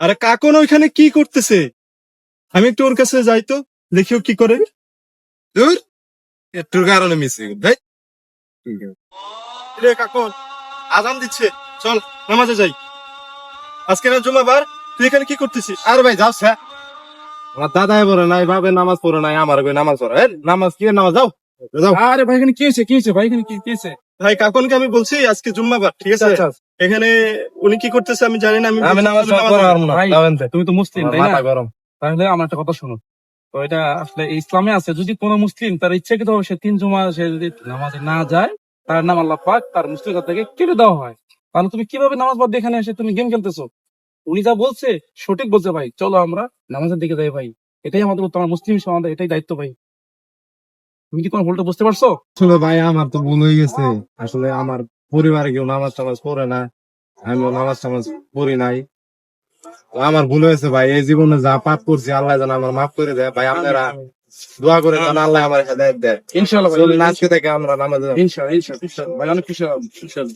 আরে কাকন ওইখানে কি করতেছে? আমি একটু ওর কাছে যাই তো দেখিও কি করে। দূর? একটুর কারণে মিশে ভাই। রে কাকন আজান দিচ্ছে। চল নামাজে যাই। আজকে না জুমাবার তুই এখানে কি করতেছিস? আর ভাই যাও স্যার। আমার দাদাই পড়ে নাই বাবে নামাজ পড়ে নাই আমার কই নামাজ পড়ে এই, নামাজ কি নামাজ যাও। যাও। আরে ভাই এখানে কি হয়েছে কি হয়েছে ভাই এখানে কি কি হয়েছে? ভাই কাকনকে আমি বলছি আজকে জুম্মাবার ঠিক আছে? আচ্ছা, এখানে উনি কি করতেছে আমি জানি না আমি আমি নামাজ পড়তে পারব না। তুমি তো মুসলিম তাই না? গরম। তাহলে আমার একটা কথা শোনো তো এটা আসলে ইসলামে আছে যদি কোনো মুসলিম তার ইচ্ছাকৃত ভাবে সে তিন জমা সে যদি নামাজে না যায় তার নাম আল্লাহ পাক তার মুসলিম থেকে কেটে দেওয়া হয়। তাহলে তুমি কীভাবে নামাজ বাদ এখানে এসে তুমি গেম খেলতেছো? উনি যা বলছে সঠিক বলছে ভাই। চলো আমরা নামাজের দিকে যাই ভাই। এটাই আমাদের তোমার মুসলিম সমাজ এটাই দায়িত্ব ভাই। তুমি কি তোমার ভুলটা বুঝতে পারছ? আসলে ভাই আমার তো ভুল হয়ে গেছে। আসলে আমার পরিবারে কেউ নামাজ টামাজ পড়ে না আমি নামাজ টামাজ পড়ি নাই। আমার ভুল হয়েছে ভাই এই জীবনে যা পাপ করছি আল্লাহ যেন আমার মাফ করে দেয়। ভাই আপনারা দোয়া করে যেন আল্লাহ আমার হেদায়ত দেয়। ইনশাল্লাহ আজকে থেকে আমরা নামাজ ইনশাল্লাহ ইনশাল্লাহ ভাই অনেক ইনশাল্লাহ